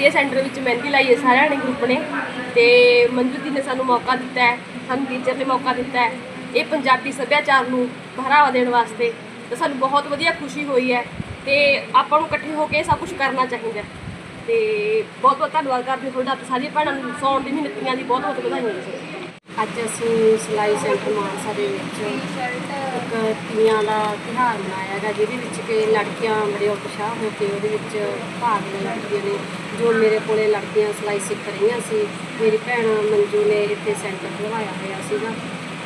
ਅਸੀਂ ਇਹ ਸੈਂਟਰ ਵਿੱਚ ਮਹਿੰਦੀ ਲਾਈ ਹੈ, ਸਾਰਿਆਂ ਨੇ ਗਰੁੱਪ ਨੇ। ਤੇ ਮੰਜੂ ਦੀ ਨੇ ਸਾਨੂੰ ਮੌਕਾ ਦਿੱਤਾ ਹੈ, ਸਾਨੂੰ ਟੀਚਰ ਨੇ ਮੌਕਾ ਦਿੱਤਾ ਹੈ ਇਹ ਪੰਜਾਬੀ ਸੱਭਿਆਚਾਰ ਨੂੰ ਬਹਾਵਾ ਦੇਣ ਵਾਸਤੇ। ਤੇ ਸਾਨੂੰ ਬਹੁਤ ਵਧੀਆ ਖੁਸ਼ੀ ਹੋਈ ਹੈ ਤੇ ਆਪਾਂ ਨੂੰ ਇਕੱਠੇ ਹੋ ਕੇ ਸਭ ਕੁਝ ਕਰਨਾ ਚਾਹੀਦਾ ਹੈ। ਤੇ ਬਹੁਤ ਬਹੁਤ ਧੰਨਵਾਦ ਕਰਦੇ ਹਾਂ ਤੁਹਾਡਾ ਤੇ ਸਾਰੀਆਂ ਭੈਣਾਂ ਨੂੰ ਸੌਣ ਦੀ ਮਿਹਨਤੀਆਂ ਦੀ ਬਹੁਤ ਬਹੁਤ ਵਧਾਈਆਂ। ਜੀ ਅੱਜ ਅਸੀਂ ਸਿਲਾਈ ਸੈਂਟਰ ਮਾਨਸਾ ਦੇ ਵਿੱਚ ਇੱਕ ਤੀਆਂ ਦਾ ਤਿਉਹਾਰ ਮਨਾਇਆ ਗਿਆ ਜਿਹਦੇ ਵਿੱਚ ਕਿ ਲੜਕੀਆਂ ਬੜੇ ਉਤਸ਼ਾਹ ਹੋ ਕੇ ਉਹਦੇ ਵਿੱਚ ਭਾਗ ਲੈ ਲੈਂਦੀਆਂ ਨੇ। ਜੋ ਮੇਰੇ ਕੋਲੇ ਲੜਕੀਆਂ ਸਿਲਾਈ ਸਿੱਖ ਰਹੀਆਂ ਸੀ, ਮੇਰੀ ਭੈਣ ਮੰਜੂ ਨੇ ਇੱਥੇ ਸੈਂਟਰ ਖੁਲਵਾਇਆ ਹੋਇਆ ਸੀਗਾ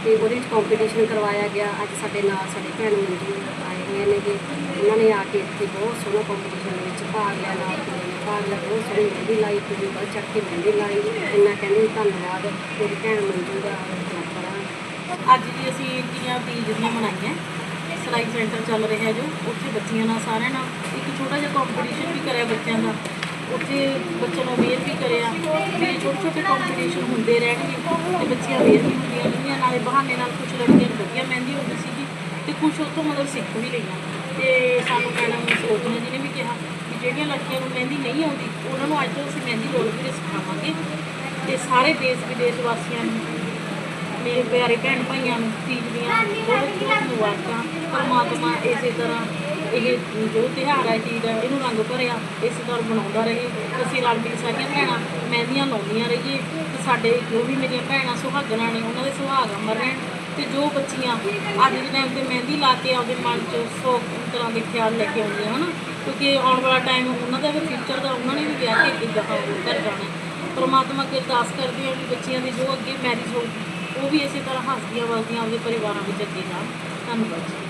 ਤੇ ਉਹਦੇ ਵਿੱਚ ਕੰਪੀਟੀਸ਼ਨ ਕਰਵਾਇਆ ਗਿਆ। ਅੱਜ ਸਾਡੇ ਨਾਲ ਸਾਡੀ ਭੈਣ ਮੰਜੂ ਆਏ ਹੋਏ ਨੇ ਕਿ ਉਹਨਾਂ ਨੇ ਆ ਕੇ ਇੱਥੇ ਬਹੁਤ ਸੋਹਣਾ ਕੰਪੀਟੀਸ਼ਨ ਵਿੱਚ ਭਾਗ ਲਿਆ, ਨਾਲ ਭਾਗ ਲਿਆ। ਬਹੁਤ ਸੋਹਣੀ ਮਹਿੰਦੀ ਲਾਈ ਕੁੜੀ ਬਹੁਤ ਚੜ੍ਹ ਕੇ ਮਹਿੰਦੀ ਲਾਈ। ਇੰਨਾ ਕਹਿੰਦੇ ਧੰਨਵਾਦ, ਮੇਰੀ ਭੈਣ ਮੰਜੂ ਦਾ ਕਰਾਂ ਅੱਜ ਵੀ ਅਸੀਂ ਜਿਹੜੀਆਂ ਤੀਜ ਦੀਆਂ ਮਨਾਈਆਂ। ਸਿਲਾਈ ਸੈਂਟਰ ਚੱਲ ਰਿਹਾ ਜੋ। ਉੱਥੇ ਬੱਚੀਆਂ ਨਾਲ ਸਾਰਿਆਂ ਨਾਲ ਇੱਕ ਛੋਟਾ ਜਿਹਾ ਕੰਪੀਟੀਸ਼ਨ ਵੀ ਕਰਿਆ ਬੱਚਿਆਂ ਦਾ। ਉੱਥੇ ਬੱਚਿਆਂ ਨੂੰ ਅਵੇਅਰ ਵੀ ਕਰਿਆ। ਵੀ ਛੋਟੇ ਛੋਟੇ ਕੰਪੀਟੀਸ਼ਨ ਹੁੰਦੇ ਰਹਿਣਗੇ ਤੇ ਬੱਚੀਆਂ ਅਵੇਅਰ ਵੀ ਹੁੰਦੀਆਂ ਰਹਿੰਦੀਆਂ ਨਾਲੇ ਬਹਾਨੇ ਨਾਲ ਕੁਝ ਲੜਕੀਆਂ ਵਧੀਆ ਮਹਿੰਦੀ ਹੁੰਦੀ ਸੀਗੀ ਤੇ ਕੁਝ ਉੱਥੋਂ ਮਤਲਬ ਸਿੱਖ ਵੀ ਲਈਆਂ। ਤੇ ਸਾਨੂੰ ਮੈਡਮ ਸੋਚਣਾ ਜੀ ਨੇ ਵੀ ਕਿਹਾ ਕਿ ਜਿਹੜੀਆਂ ਲੜਕੀਆਂ ਨੂੰ ਮਹਿੰਦੀ ਨਹੀਂ ਆਉਂਦੀ, ਉਹਨਾਂ ਨੂੰ ਅੱਜ ਤੋਂ ਅਸੀਂ ਮਹਿੰਦੀ ਰੋਲ ਵੀ ਸਿਖਾਵਾਂਗੇ। ਤੇ ਸਾਰੇ ਦੇਸ਼ ਵਿਦੇਸ਼ ਵਾਸੀਆਂ ਨੂੰ, ਮੇਰੇ ਪਿਆਰੇ ਭੈਣ ਭਾਈਆਂ ਨੂੰ, ਤੀਜ ਬਹੁਤ ਬਹੁਤ ਮੁਬਾਰਕਾਂ। ਪਰਮਾਤਮਾ ਇਸੇ ਤਰ੍ਹਾਂ ਇਹ ਜੋ ਤਿਉਹਾਰ ਹੈ ਚੀਜ਼ ਹੈ, ਇਹਨੂੰ ਰੰਗ ਭਰਿਆ, ਇਸ ਤਰ੍ਹਾਂ ਬਣਾਉਂਦਾ ਰਹੇ। ਅਸੀਂ ਰਲ ਮਿਲ ਸਾਰੀਆਂ ਭੈਣਾਂ, ਮਹਿੰਦੀਆਂ ਲਾਉਂਦੀਆਂ ਰਹੀਏ। ਤੇ ਸਾਡੇ ਜੋ ਵੀ ਮੇਰੀਆਂ ਭੈਣਾਂ ਸੁਹਾਗਣਾਂ ਨੇ, ਉਹਨਾਂ ਦੇ ਸੁਹਾਗ ਅਮਰ ਰਹਿਣ। ਤੇ ਜੋ ਬੱਚੀਆਂ ਅੱਜ ਦੇ ਟਾਈਮ ਤੇ ਮਹਿੰਦੀ ਲਾ ਕੇ ਆਪਦੇ ਮਨ 'ਚ ਸੌ ਤਰ੍ਹਾਂ ਦੇ ਖਿਆਲ ਲੈ ਕੇ ਆਉਂਦੀਆਂ, ਹਨ? ਕਿਉਂਕਿ ਆਉਣ ਵਾਲਾ ਟਾਈਮ ਉਹਨਾਂ ਦਾ ਵੀ ਫਿਊਚਰ ਦਾ, ਉਹਨਾਂ ਨੇ ਵੀ ਵਿਆਹ ਕੇ ਅੱਗੇ ਗਾਹਾਂ ਹੋਰ ਘਰ ਜਾਣਾ ਪਰਮਾਤਮਾ ਅੱਗੇ ਅਰਦਾਸ ਕਰਦੀ ਹਾਂ ਕਿ ਬੱਚੀਆਂ ਦੀ ਜੋ ਅੱਗੇ ਮੈਰਿਜ ਹੋਊਗੀ, ਉਹ ਵੀ ਇਸੇ ਤਰ੍ਹਾਂ ਹੱਸਦੀਆਂ ਵਸਦੀਆਂ ਆਪਦੇ ਪਰਿਵਾਰਾਂ ਵਿੱਚ ਅੱਗੇ ਜਾਣ। ਧੰਨਵਾਦ ਜੀ।